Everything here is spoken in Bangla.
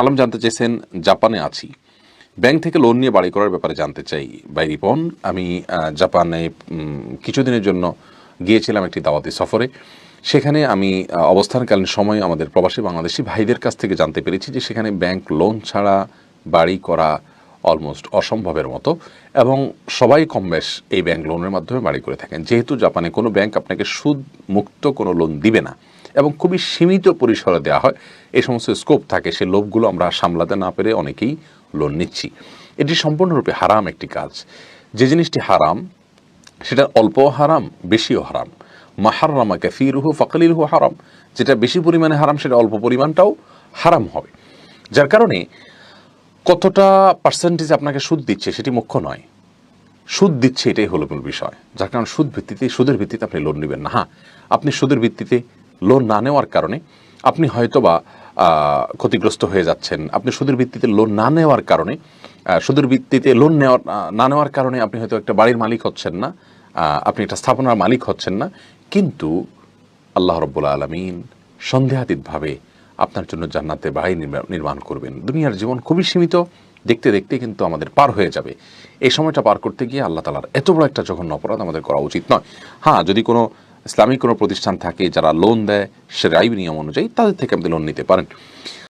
আলম জানতে চেয়েছেন, জাপানে আছি। ব্যাংক থেকে লোন নিয়ে বাড়ি করার ব্যাপারে জানতে চাই। বাই রিপন, আমি জাপানে কিছুদিনের জন্য গিয়েছিলাম একটি দাওয়াতি সফরে। সেখানে আমি অবস্থানকালীন সময় আমাদের প্রবাসী বাংলাদেশি ভাইদের কাছ থেকে জানতে পেরেছি যে সেখানে ব্যাংক লোন ছাড়া বাড়ি করা অলমোস্ট অসম্ভবের মতো এবং সবাই কম বেশ এই ব্যাংক লোনের মাধ্যমে বাড়ি করে থাকেন। যেহেতু জাপানে কোনো ব্যাংক আপনাকে সুদ মুক্ত কোনো লোন দিবে না। এবং খুবই সীমিত পরিসরে দেওয়া হয়। এই সমস্ত স্কোপ থাকে, সে লোভগুলো আমরা সামলাতে না পেরে অনেকেই লোন নিচ্ছি। এটি সম্পূর্ণরূপে হারাম একটি কাজ। যে জিনিসটি হারাম, সেটা অল্প হারাম, বেশিও হারাম। মাহারামা কাফিরুহু ফাকলিলহু হারাম। যেটা বেশি পরিমাণে হারাম, সেটা অল্প পরিমাণটাও হারাম হবে। যার কারণে কতটা পার্সেন্টেজ আপনাকে সুদ দিচ্ছে সেটি মুখ্য নয়। সুদ দিচ্ছে এটাই হলো মূল বিষয়। যার কারণে সুদ ভিত্তিতে, সুদের ভিত্তিতে আপনি লোন নেবেন না। হ্যাঁ আপনি সুদের ভিত্তিতে লোন না নেওয়ার কারণে আপনি হয়তোবা ক্ষতিগ্রস্ত হয়ে যাচ্ছেন। আপনি সুদের ভিত্তিতে লোন না নেওয়ার কারণে সুদের ভিত্তিতে লোন নেওয়ার না নেওয়ার কারণে আপনি হয়তো একটা বাড়ির মালিক হচ্ছেন না আপনি একটা স্থাপনার মালিক হচ্ছেন না। কিন্তু আল্লাহ রব্বুল আলমিন সন্দেহাতীতভাবে আপনার জন্য জান্নাতে বাড়ি নির্মা- নির্মাণ করবেন। দুনিয়ার জীবন খুবই সীমিত, দেখতে দেখতে কিন্তু আমাদের পার হয়ে যাবে। এই সময়টা পার করতে গিয়ে আল্লাহ তালার এত বড় একটা জঘন্য অপরাধ আমাদের করা উচিত নয়। হ্যাঁ যদি কোনো ইসলামিক কোনো প্রতিষ্ঠান থাকে যারা লোন দেয়, সে রাইব নিয়ম অনুযায়ী তাদের থেকে আপনি লোন নিতে পারেন।